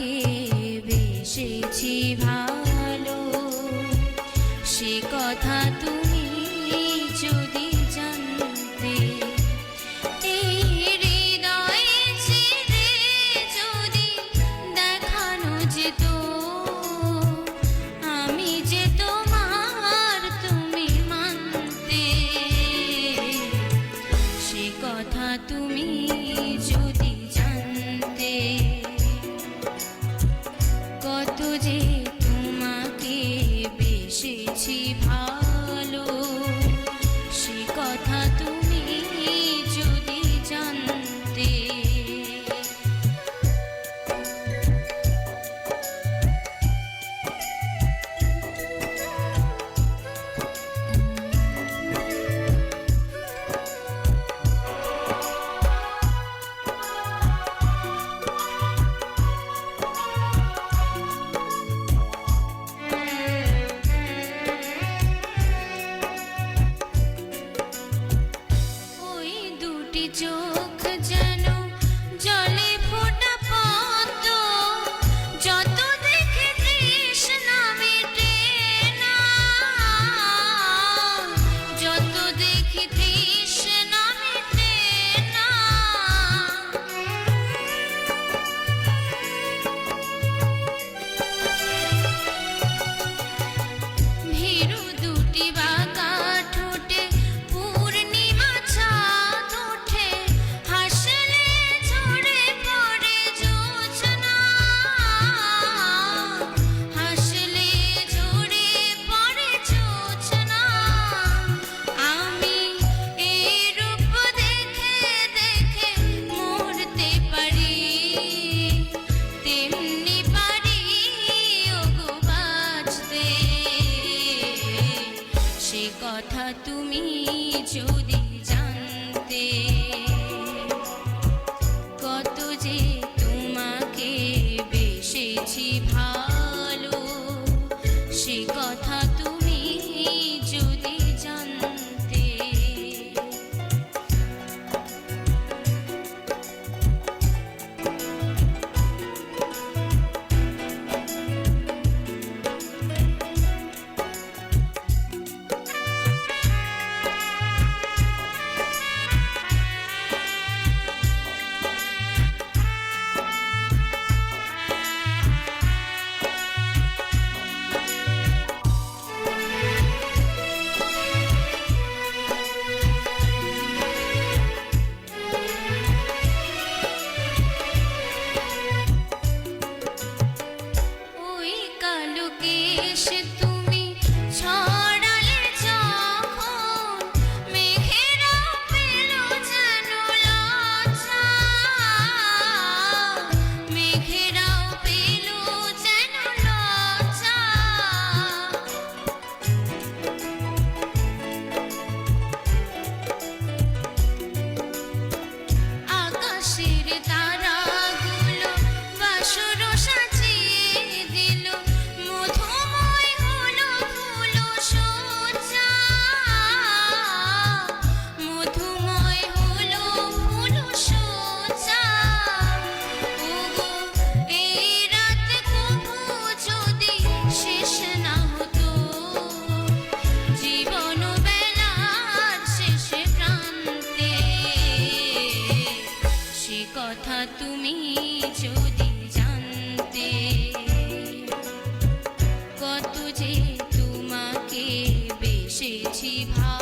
যাকে বেশেছি ভালো। সে কথা তুমি যদি জানতে এই হৃদয়ে যদি দেখানো যেত to কথা তুমি যদি জানতে কত যে তোমাকে বেসেছি ভাব। সে কথা তুমি যদি জানতে কত যে তোমাকে বেসেছি ভাব